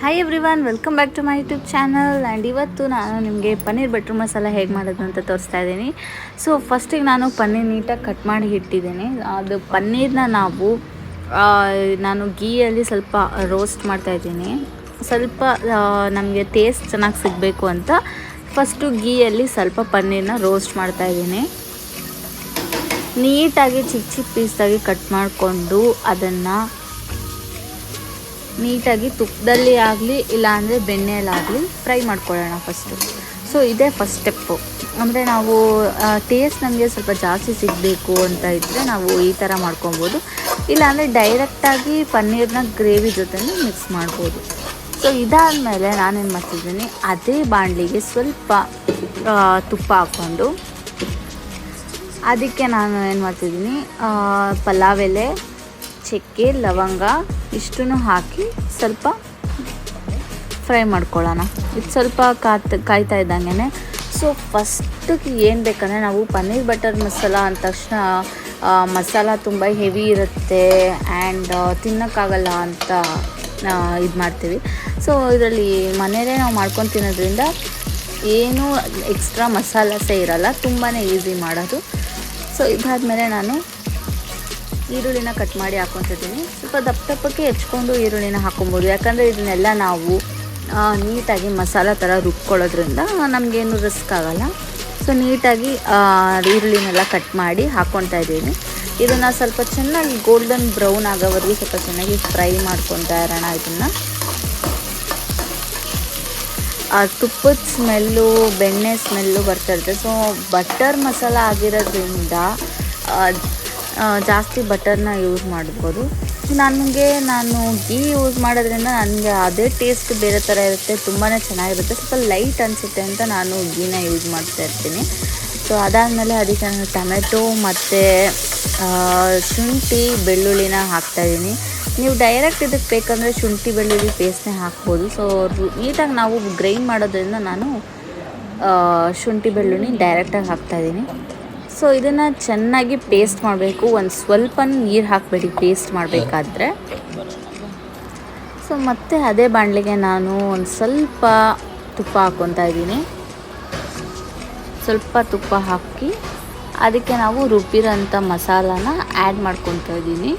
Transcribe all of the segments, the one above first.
Hi everyone welcome back to my YouTube channel and ಇವತ್ತು ನಾನು ನಿಮಗೆ ಪನ್ನೀರ್ ಬಟ್ರ್ ಮಸಾಲ ಹೇಗೆ ಮಾಡೋದು ಅಂತ ತೋರಿಸ್ತಾ ಇದ್ದೀನಿ. ಸೊ ಫಸ್ಟಿಗೆ ನಾನು ಪನ್ನೀರ್ ನೀಟಾಗಿ ಕಟ್ ಮಾಡಿ ಇಟ್ಟಿದ್ದೀನಿ. ಅದು ಪನ್ನೀರ್ನ ನಾವು ನಾನು ಗೀಯಲ್ಲಿ ಸ್ವಲ್ಪ ರೋಸ್ಟ್ ಮಾಡ್ತಾ ಇದ್ದೀನಿ. ಸ್ವಲ್ಪ ನಮಗೆ ಟೇಸ್ಟ್ ಚೆನ್ನಾಗಿ ಸಿಗಬೇಕು ಅಂತ ಫಸ್ಟು ಗೀಯಲ್ಲಿ ಸ್ವಲ್ಪ ಪನ್ನೀರ್ನ ರೋಸ್ಟ್ ಮಾಡ್ತಾ ಇದ್ದೀನಿ. ನೀಟಾಗಿ ಚಿಕ್ಕ ಚಿಕ್ಕ ಪೀಸ್ದಾಗಿ ಕಟ್ ಮಾಡಿಕೊಂಡು ಅದನ್ನು ನೀಟಾಗಿ ತುಪ್ಪದಲ್ಲಿ ಆಗಲಿ, ಇಲ್ಲಾಂದರೆ ಬೆಣ್ಣೆಯಲ್ಲಾಗಲಿ ಫ್ರೈ ಮಾಡ್ಕೊಳ್ಳೋಣ ಫಸ್ಟು ಸೊ ಇದೇ ಫಸ್ಟ್ ಸ್ಟೆಪ್ಪು ಅಂದರೆ ನಾವು ಟೇಸ್ಟ್ ನಮಗೆ ಸ್ವಲ್ಪ ಜಾಸ್ತಿ ಸಿಗಬೇಕು ಅಂತ ಇದ್ದರೆ ನಾವು ಈ ಥರ ಮಾಡ್ಕೊಬೋದು. ಇಲ್ಲಾಂದರೆ ಡೈರೆಕ್ಟಾಗಿ ಪನ್ನೀರ್ನ ಗ್ರೇವಿ ಜೊತೆ ಮಿಕ್ಸ್ ಮಾಡ್ಬೋದು. ಸೊ ಇದಾದಮೇಲೆ ನಾನೇನು ಮಾಡ್ತಿದ್ದೀನಿ, ಅದೇ ಬಾಣಲಿಗೆ ಸ್ವಲ್ಪ ತುಪ್ಪ ಹಾಕ್ಕೊಂಡು, ಅದಕ್ಕೆ ನಾನು ಏನು ಮಾಡ್ತಿದ್ದೀನಿ ಪಲಾವ್ ಎಲೆ ಚಕ್ಕೆ, ಲವಂಗ ಇಷ್ಟನ್ನು ಹಾಕಿ ಸ್ವಲ್ಪ ಫ್ರೈ ಮಾಡ್ಕೊಳ್ಳೋಣ. ಇದು ಸ್ವಲ್ಪ ಕಾತ್, ಕಾಯ್ತಾ ಇದ್ದಂಗೆ ಸೊ ಫಸ್ಟಿಗೆ ಏನು ಬೇಕಂದರೆ ನಾವು ಪನ್ನೀರ್ ಬಟರ್ ಮಸಾಲ ಅಂದ ತಕ್ಷಣ ಮಸಾಲ ತುಂಬ ಹೆವಿ ಇರುತ್ತೆ ಆ್ಯಂಡ್ ತಿನ್ನೋಕ್ಕಾಗಲ್ಲ ಅಂತ ಇದು ಮಾಡ್ತೀವಿ. ಸೊ ಇದರಲ್ಲಿ ಮನೆಯಲ್ಲೇ ನಾವು ಮಾಡ್ಕೊಂಡು ತಿನ್ನೋದ್ರಿಂದ ಏನೂ ಎಕ್ಸ್ಟ್ರಾ ಮಸಾಲಸೇ ಇರಲ್ಲ ತುಂಬಾ ಈಸಿ ಮಾಡೋದು. ಸೊ ಇದಾದಮೇಲೆ ನಾನು ಈರುಳ್ಳಿನ ಕಟ್ ಮಾಡಿ ಹಾಕೊತಿದ್ದೀನಿ. ಸ್ವಲ್ಪ ದಪ್ಪ ದಪ್ಪಕ್ಕೆ ಹೆಚ್ಕೊಂಡು ಈರುಳ್ಳಿನ ಹಾಕೊಬೋದು. ಯಾಕಂದರೆ ಇದನ್ನೆಲ್ಲ ನಾವು ನೀಟಾಗಿ ಮಸಾಲ ಥರ ರುಬ್ಕೊಳ್ಳೋದ್ರಿಂದ ನಮಗೇನು ರಿಸ್ಕ್ ಆಗಲ್ಲ. ಸೊ ನೀಟಾಗಿ ಈರುಳ್ಳಿನೆಲ್ಲ ಕಟ್ ಮಾಡಿ ಹಾಕ್ಕೊತಾ ಇದ್ದೀನಿ. ಇದನ್ನು ಸ್ವಲ್ಪ ಚೆನ್ನಾಗಿ ಗೋಲ್ಡನ್ ಬ್ರೌನ್ ಆಗೋವರೆಗೂ ಸ್ವಲ್ಪ ಚೆನ್ನಾಗಿ ಫ್ರೈ ಮಾಡ್ಕೊತಾ ಇರೋಣ ಇದನ್ನು. ಆ, ತುಪ್ಪದ ಸ್ಮೆಲ್ಲು ಬೆಣ್ಣೆ ಸ್ಮೆಲ್ಲು ಬರ್ತಾ ಇರುತ್ತೆ. ಸೊ ಬಟರ್ ಮಸಾಲ ಆಗಿರೋದ್ರಿಂದ ಜಾಸ್ತಿ ಬಟರ್ನ ಯೂಸ್ ಮಾಡ್ಬೋದು. ನನಗೆ ನಾನು ಗೀ ಯೂಸ್ ಮಾಡೋದ್ರಿಂದ ನನಗೆ ಅದೇ ಟೇಸ್ಟ್ ಬೇರೆ ಥರ ಇರುತ್ತೆ ತುಂಬಾ ಚೆನ್ನಾಗಿರುತ್ತೆ. ಸ್ವಲ್ಪ ಲೈಟ್ ಅನಿಸುತ್ತೆ ಅಂತ ನಾನು ಗೀನ ಯೂಸ್ ಮಾಡ್ತಾ ಇರ್ತೀನಿ. ಸೊ ಅದಾದಮೇಲೆ ಅದಕ್ಕೆ ನಾನು ಟೊಮೆಟೊ ಮತ್ತು ಶುಂಠಿ ಬೆಳ್ಳುಳ್ಳಿನ ಹಾಕ್ತಾಯಿದ್ದೀನಿ ನೀವು ಡೈರೆಕ್ಟ್ ಇದಕ್ಕೆ ಬೇಕಂದರೆ ಶುಂಠಿ ಬೆಳ್ಳುಳ್ಳಿ ಪೇಸ್ಟ್ನೇ ಹಾಕ್ಬೋದು. ಸೊ ನೀಟಾಗಿ ನಾವು ಗ್ರೈಂಡ್ ಮಾಡೋದ್ರಿಂದ ನಾನು ಶುಂಠಿ ಬೆಳ್ಳುಳ್ಳಿ ಡೈರೆಕ್ಟಾಗಿ ಹಾಕ್ತಾಯಿದ್ದೀನಿ ಸೊ ಇದನ್ನು ಚೆನ್ನಾಗಿ ಪೇಸ್ಟ್ ಮಾಡಬೇಕು. ಒಂದು ಸ್ವಲ್ಪ ನೀರು ಹಾಕಬೇಡಿ ಪೇಸ್ಟ್ ಮಾಡಬೇಕಾದ್ರೆ. ಸೊ ಮತ್ತೆ ಅದೇ ಬಾಣಲೆಗೆ ನಾನು ಒಂದು ಸ್ವಲ್ಪ ತುಪ್ಪ ಹಾಕ್ಕೊತಾ ಇದ್ದೀನಿ. ಸ್ವಲ್ಪ ತುಪ್ಪ ಹಾಕಿ ಅದಕ್ಕೆ ನಾವು ರುಬ್ಬಿರೋಂಥ ಮಸಾಲಾನ ಆ್ಯಡ್ ಮಾಡ್ಕೊತಾ ಇದ್ದೀನಿ.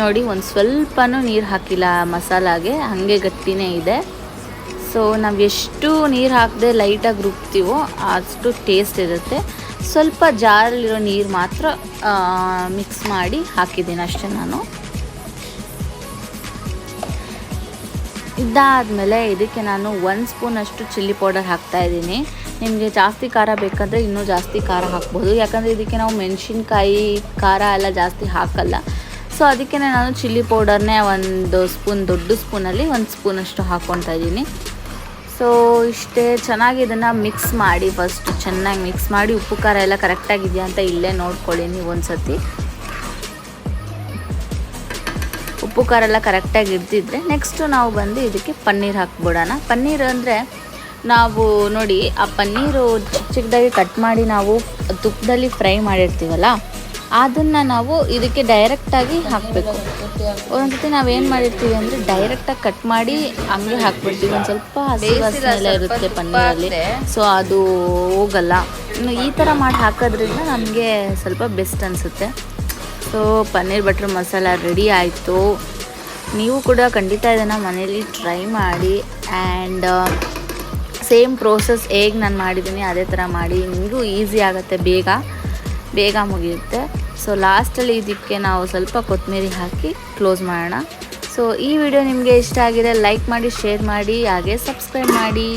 ನೋಡಿ, ಒಂದು ಸ್ವಲ್ಪನೂ ನೀರು ಹಾಕಿಲ್ಲ ಮಸಾಲಾಗೆ, ಹಾಗೆ ಗಟ್ಟಿನೇ ಇದೆ. ಸೊ ನಾವು ಎಷ್ಟು ನೀರು ಹಾಕದೆ ಲೈಟಾಗಿ ರುಬ್ತೀವೋ ಅಷ್ಟು ಟೇಸ್ಟ್ ಇರುತ್ತೆ. ಸ್ವಲ್ಪ ಜಾರಲ್ಲಿರೋ ನೀರು ಮಾತ್ರ ಮಿಕ್ಸ್ ಮಾಡಿ ಹಾಕಿದ್ದೀನಿ ಅಷ್ಟೇ ನಾನು. ಇದಾದಮೇಲೆ ಇದಕ್ಕೆ ನಾನು ಒಂದು ಸ್ಪೂನಷ್ಟು ಚಿಲ್ಲಿ ಪೌಡರ್ ಹಾಕ್ತಾ ಇದ್ದೀನಿ. ನಿಮಗೆ ಜಾಸ್ತಿ ಖಾರ ಬೇಕಂದರೆ ಇನ್ನೂ ಜಾಸ್ತಿ ಖಾರ ಹಾಕ್ಬೋದು. ಯಾಕಂದರೆ ಇದಕ್ಕೆ ನಾವು ಮೆಣಸಿನ್ಕಾಯಿ ಖಾರ ಎಲ್ಲ ಜಾಸ್ತಿ ಹಾಕಲ್ಲ. ಸೊ ಅದಕ್ಕೆ ನಾನು ಚಿಲ್ಲಿ ಪೌಡರ್ನೇ ಒಂದು ಸ್ಪೂನ್, ದೊಡ್ಡ ಸ್ಪೂನಲ್ಲಿ ಒಂದು ಸ್ಪೂನಷ್ಟು ಹಾಕ್ಕೊತಾ ಇದ್ದೀನಿ. ಸೊ ಇಷ್ಟೇ ಚೆನ್ನಾಗಿ ಇದನ್ನು ಮಿಕ್ಸ್ ಮಾಡಿ ಫಸ್ಟ್ ಚೆನ್ನಾಗಿ ಮಿಕ್ಸ್ ಮಾಡಿ ಉಪ್ಪು, ಖಾರ ಎಲ್ಲ ಕರೆಕ್ಟಾಗಿದೆಯಾ ಅಂತ ಇಲ್ಲೇ ನೋಡ್ಕೊಳ್ಳಿ ನೀವು ಒಂದು ಸತಿ ಉಪ್ಪು, ಖಾರ ಎಲ್ಲ ಕರೆಕ್ಟಾಗಿ ಇರ್ತಿದ್ರೆ ನೆಕ್ಸ್ಟು ನಾವು ಬಂದು ಇದಕ್ಕೆ ಪನ್ನೀರ್ ಹಾಕ್ಬಿಡೋಣ. ಪನ್ನೀರ್ ಅಂದರೆ ನಾವು ನೋಡಿ, ಆ ಪನ್ನೀರು ಚಿಕ್ಕ ಚಿಕ್ಕದಾಗಿ ಕಟ್ ಮಾಡಿ ನಾವು ತುಪ್ಪದಲ್ಲಿ ಫ್ರೈ ಮಾಡಿರ್ತೀವಲ್ಲ ಅದನ್ನು ನಾವು ಇದಕ್ಕೆ ಡೈರೆಕ್ಟಾಗಿ ಹಾಕಬೇಕು. ಒಂದ್ಸತಿ ನಾವೇನು ಮಾಡಿರ್ತೀವಿ ಅಂದರೆ ಡೈರೆಕ್ಟಾಗಿ ಕಟ್ ಮಾಡಿ ಹಂಗೆ ಹಾಕ್ಬಿಡ್ತೀವಿ. ಒಂದು ಸ್ವಲ್ಪ ಹಸಿ ವಾಸನೆ ಎಲ್ಲ ಇರುತ್ತೆ ಪನ್ನೀರಲ್ಲಿ. ಸೊ ಅದು ಹೋಗಲ್ಲ. ಇನ್ನು ಈ ಥರ ಮಾಡಿ ಹಾಕೋದ್ರಿಂದ ನಮಗೆ ಸ್ವಲ್ಪ ಬೆಸ್ಟ್ ಅನಿಸುತ್ತೆ. So paneer butter masala ready ಆಯಿತು. ನೀವು ಕೂಡ ಖಂಡಿತ ಇದನ್ನು ಮನೇಲಿ ಟ್ರೈ ಮಾಡಿ ಆ್ಯಂಡ್ ಸೇಮ್ ಪ್ರೋಸೆಸ್ ಹೇಗೆ ನಾನು ಮಾಡಿದ್ದೀನಿ ಅದೇ ಥರ ಮಾಡಿ. ನಿಮಗೂ ಈಸಿ ಆಗುತ್ತೆ ಬೇಗ. ಬೇಗ ಮುಗಿಯುತ್ತೆ. ಸೊ ಲಾಸ್ಟಲ್ಲಿ ಇದಕ್ಕೆ ನಾವು ಸ್ವಲ್ಪ ಕೊತ್ತಂಬರಿ ಹಾಕಿ ಕ್ಲೋಸ್ ಮಾಡೋಣ. ಸೊ ಈ ವಿಡಿಯೋ ನಿಮಗೆ ಇಷ್ಟ ಆಗಿದೆ ಲೈಕ್ ಮಾಡಿ ಶೇರ್ ಮಾಡಿ, ಹಾಗೆ ಸಬ್ಸ್ಕ್ರೈಬ್ ಮಾಡಿ.